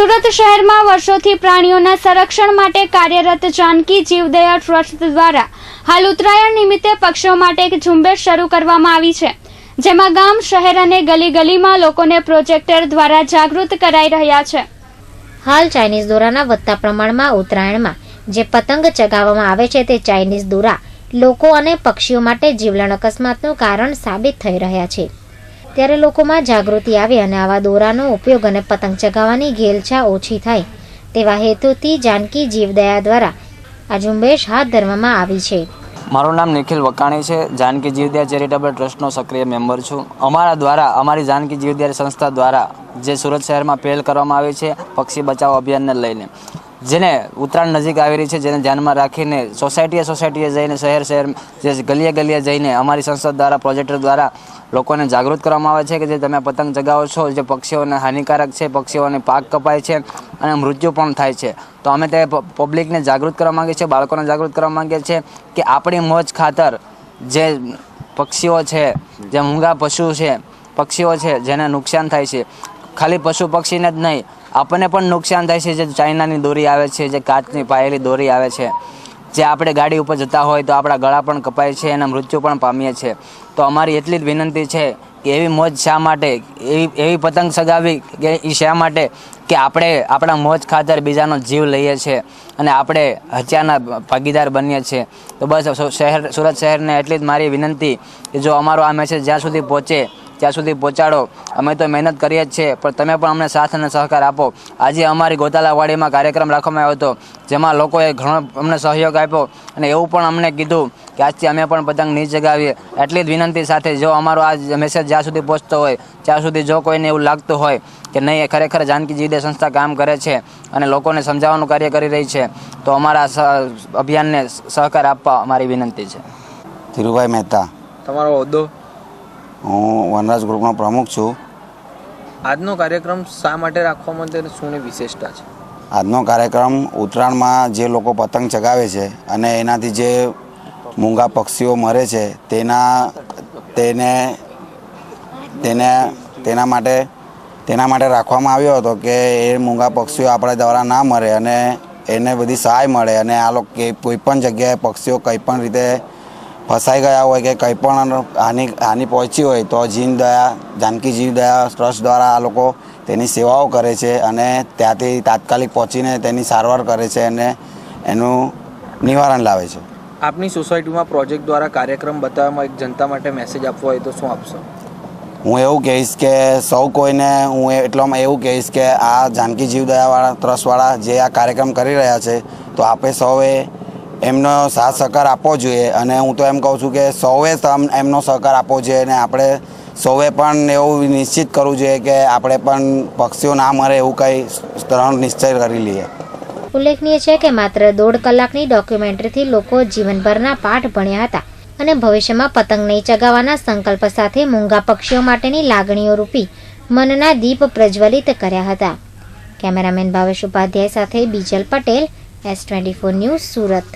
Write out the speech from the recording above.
સુરત શહેરમાં વર્ષોથી પ્રાણીઓના સંરક્ષણ માટે કાર્યરત જાનકી જીવદયા ટ્રસ્ટ દ્વારા હાલ ઉત્તરાયણ નિમિત્તે પક્ષીઓ માટે એક ઝુંબેશ શરૂ કરવામાં આવી છે, જેમાં ગામ, શહેર અને ગલી ગલીમાં લોકોને પ્રોજેક્ટર દ્વારા જાગૃત કરાઈ રહ્યા છે. હાલ ચાઇનીઝ દોરાના વધતા પ્રમાણમાં ઉત્તરાયણમાં જે પતંગ ચગાવવામાં આવે છે તે ચાઇનીઝ દોરા લોકો અને પક્ષીઓ માટે જીવલેણ અકસ્માતનું કારણ સાબિત થઈ રહ્યા છે. ત્યારે લોકોમાં જાગૃતિ આવે અને આવા દોરાનો ઉપયોગ અને પતંગ ચગાવવાની ઘેલછા ઓછી થાય. તેવા હેતુથી જાનકી જીવદયા દ્વારા આ ઝુંબેશ હાથ ધરવામાં આવી છે. મારું નામ નિખિલ વકાણી છે. જાનકી જીવદયા ચેરિટેબલ ટ્રસ્ટનો સક્રિય મેમ્બર છું. અમારા દ્વારા, અમારી જાનકી જીવદયા સંસ્થા દ્વારા જે સુરત શહેરમાં પહેલ કરવામાં આવી છે, પક્ષી બચાવ અભિયાનને લઈને. જેને ઉત્તરાયણ નજીક આવી રહી છે, જેને ધ્યાનમાં રાખીને સોસાયટીએ સોસાયટીએ જઈને, શહેર શહેર જે ગલીએ ગલીએ જઈને અમારી સંસદ દ્વારા, પ્રોજેક્ટર દ્વારા લોકોને જાગૃત કરવામાં આવે છે કે જે તમે પતંગ ચગાવો છો, જે પક્ષીઓને હાનિકારક છે, પક્ષીઓને પાક કપાય છે અને મૃત્યુ પણ થાય છે. તો અમે તે પબ્લિકને જાગૃત કરવા માંગીએ છીએ, બાળકોને જાગૃત કરવા માંગીએ છીએ કે આપણી મોજ ખાતર જે પક્ષીઓ છે, જે મૂંગા પશુ છે, પક્ષીઓ છે, જેને નુકસાન થાય છે ખાલી પશુ પક્ષીને જ નહીં. આપણને પણ નુકસાન થાય છે જે ચાઇનાની દોરી આવે છે, જે કાચની પાયેલી દોરી આવે છે. જે આપણે ગાડી ઉપર જતા હોય તો આપણા ગળા પણ કપાય છે અને મૃત્યુ પણ પામીએ છીએ તો અમારી એટલી જ વિનંતી છે કે એવી મોજ શા માટે, એવી એવી પતંગ સગાવી કે એ શા માટે કે આપણે આપણા મોજ ખાતર બીજાનો જીવ લઈએ છીએ અને આપણે હત્યાના ભાગીદાર બનીએ છીએ તો બસ, શહેર, સુરત શહેરને એટલી જ મારી વિનંતી કે જો અમારો આ મેસેજ જ્યાં સુધી પહોંચે ત્યાં સુધી પહોંચાડો. અમે તો મહેનત કરીએ જ છીએ પણ તમે પણ અમને સાથ અને સહકાર આપો. આજે અમારી ગોતાલાવાડીમાં કાર્યક્રમ રાખવામાં આવ્યો હતો જેમાં લોકોએ ઘણો અમને સહયોગ આપ્યો અને એવું પણ અમને કીધું કે આજથી અમે પણ પતંગ નહીં જગાવીએ. એટલી જ વિનંતી સાથે જો અમારો આ મેસેજ જ્યાં સુધી પહોંચતો હોય ત્યાં સુધી જો કોઈને એવું લાગતું હોય કે નહીં એ ખરેખર જાનકી જીદે સંસ્થા કામ કરે છે અને લોકોને સમજાવવાનું કાર્ય કરી રહી છે તો અમારા સ- અભિયાનને સહકાર આપવા અમારી વિનંતી છે. ધીરુભાઈ મહેતા. તમારો હોદ્દો? હું વનરાજ ગ્રુપનો પ્રમુખ છું. આજનો કાર્યક્રમ શા માટે રાખવામાં તેની શું વિશેષતા છે? આજનો કાર્યક્રમ ઉત્તરાયણમાં જે લોકો પતંગ ચગાવે છે અને એનાથી જે મૂંગા પક્ષીઓ મરે છે તેના તેને તેને તેના માટે તેના માટે રાખવામાં આવ્યો હતો કે એ મૂંગા પક્ષીઓ આપણા દ્વારા ના મરે અને એને બધી સહાય મળે અને આ લોકો કોઈ પણ જગ્યાએ પક્ષીઓ કંઈ પણ રીતે ફસાઈ ગયા હોય કે કંઈ પણ હાનિ હાનિ પહોંચી હોય તો જીન દયા જાનકી જીવ દયા ટ્રસ્ટ દ્વારા આ લોકો તેની સેવાઓ કરે છે અને ત્યાંથી તાત્કાલિક પહોંચીને તેની સારવાર કરે છે અને એનું નિવારણ લાવે છે. આપની સોસાયટીમાં પ્રોજેક્ટ દ્વારા કાર્યક્રમ બતાવવામાં એક જનતા માટે મેસેજ આપવો હોય તો શું આપશો? હું એવું કહીશ કે સૌ કોઈને હું એટલો એટલામાં એવું કહીશ કે આ જાનકી જીવદયાવાળા ટ્રસ્ટવાળા જે આ કાર્યક્રમ કરી રહ્યા છે તો આપણે સૌએ એમનો સાથ સહકાર આપવો જોઈએ અને હું તો એમ કહું છું કે સૌએ એમનો સહકાર આપવો જોઈએ અને આપણે સૌએ પણ એવું નિશ્ચિત કરવું જોઈએ કે આપણે પણ પક્ષીઓ ના મરે એવું કંઈ ત્રણ નિશ્ચય કરી લઈએ. ઉલ્લેખનીય છે કે માત્ર દોઢ કલાકની ડોક્યુમેન્ટરીથી લોકો જીવનભરના પાઠ ભણ્યા હતા અને ભવિષ્યમાં પતંગ નહીં ચગાવવાના સંકલ્પ સાથે મૂંગા પક્ષીઓ માટેની લાગણીઓ રૂપી મનના દીપ પ્રજ્વલિત કર્યા હતા. કેમેરામેન ભાવેશ ઉપાધ્યાય સાથે Bijal Patel, S twenty four news Surat.